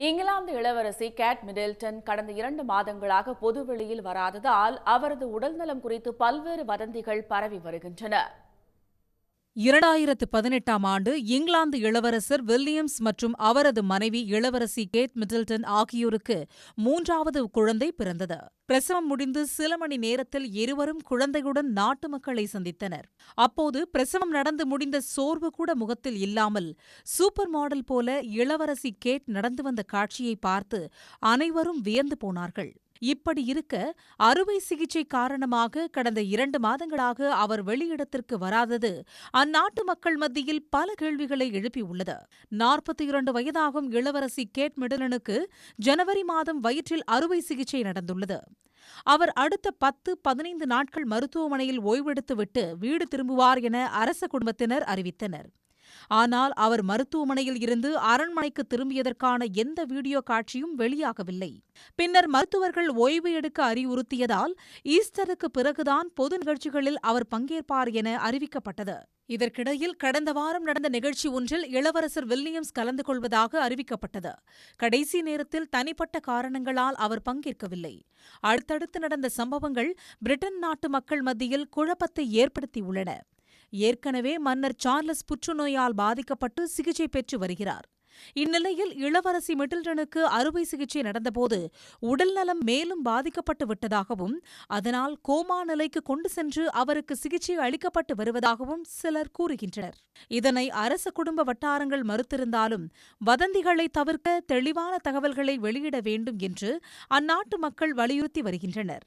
இங்கிலாந்து இளவரசி Kate Middleton கடந்த இரண்டு மாதங்களாக பொதுவெளியில் வராததால் அவரது உடல்நலம் குறித்து பல்வேறு வதந்திகள் பரவி வருகின்றன. இரண்டாயிரத்து பதினெட்டாம் ஆண்டு இங்கிலாந்து இளவரசர் வில்லியம்ஸ் மற்றும் அவரது மனைவி இளவரசி கேட் மிடில்டன் ஆகியோருக்கு மூன்றாவது குழந்தை பிறந்தது. பிரசவம் முடிந்து சில மணி நேரத்தில் இருவரும் குழந்தையுடன் நாட்டு மக்களை சந்தித்தனர். அப்போது பிரசவம் நடந்து முடிந்த சோர்வு கூட முகத்தில் இல்லாமல் சூப்பர் மாடல் போல இளவரசி கேட் நடந்து வந்த காட்சியை பார்த்து அனைவரும் வியந்து போனார்கள். இப்படி இருக்க அறுவை சிகிச்சை காரணமாக கடந்த இரண்டு மாதங்களாக அவர் வெளியிடத்திற்கு வராதது அந்நாட்டு மக்கள் மத்தியில் பல கேள்விகளை எழுப்பியுள்ளது நாற்பத்தி இரண்டு வயதாகும் இளவரசி கேட் மிடலனுக்கு ஜனவரி மாதம் வயிற்றில் அறுவை சிகிச்சை நடந்துள்ளது. அவர் அடுத்த பத்து பதினைந்து நாட்கள் மருத்துவமனையில் ஓய்வெடுத்துவிட்டு வீடு திரும்புவார் என அரச குடும்பத்தினர் அறிவித்தனர். ஆனால் அவர் மருத்துவமனையில் இருந்து அரண்மனைக்கு திரும்பியதற்கான எந்த வீடியோ காட்சியும் வெளியாகவில்லை. பின்னர் மருத்துவர்கள் ஓய்வு எடுக்க அறிவுறுத்தியதால் ஈஸ்டருக்கு பிறகுதான் பொது நிகழ்ச்சிகளில் அவர் பங்கேற்பார் என அறிவிக்கப்பட்டது. இதற்கிடையில் கடந்த வாரம் நடந்த நிகழ்ச்சி ஒன்றில் இளவரசர் வில்லியம்ஸ் கலந்து கொள்வதாக அறிவிக்கப்பட்டது. கடைசி நேரத்தில் தனிப்பட்ட காரணங்களால் அவர் பங்கேற்கவில்லை. அடுத்தடுத்து நடந்த சம்பவங்கள் பிரிட்டன் நாட்டு மக்கள் மத்தியில் குழப்பத்தை ஏற்படுத்தியுள்ளன. ஏற்கனவே மன்னர் சார்லஸ் புற்றுநோயால் பாதிக்கப்பட்டு சிகிச்சை பெற்று வருகிறார். இந்நிலையில் இளவரசி மிடில்டனுக்கு அறுவை சிகிச்சை நடந்தபோது உடல்நலம் மேலும் பாதிக்கப்பட்டு விட்டதாகவும் அதனால் கோமா நிலைக்கு கொண்டு சென்று அவருக்கு சிகிச்சை அளிக்கப்பட்டு வருவதாகவும் சிலர் கூறுகின்றனர். இதனை அரச குடும்ப வட்டாரங்கள் மறுத்திருந்தாலும் வதந்திகளை தவிர்க்க தெளிவான தகவல்களை வெளியிட வேண்டும் என்று அந்நாட்டு மக்கள் வலியுறுத்தி வருகின்றனர்.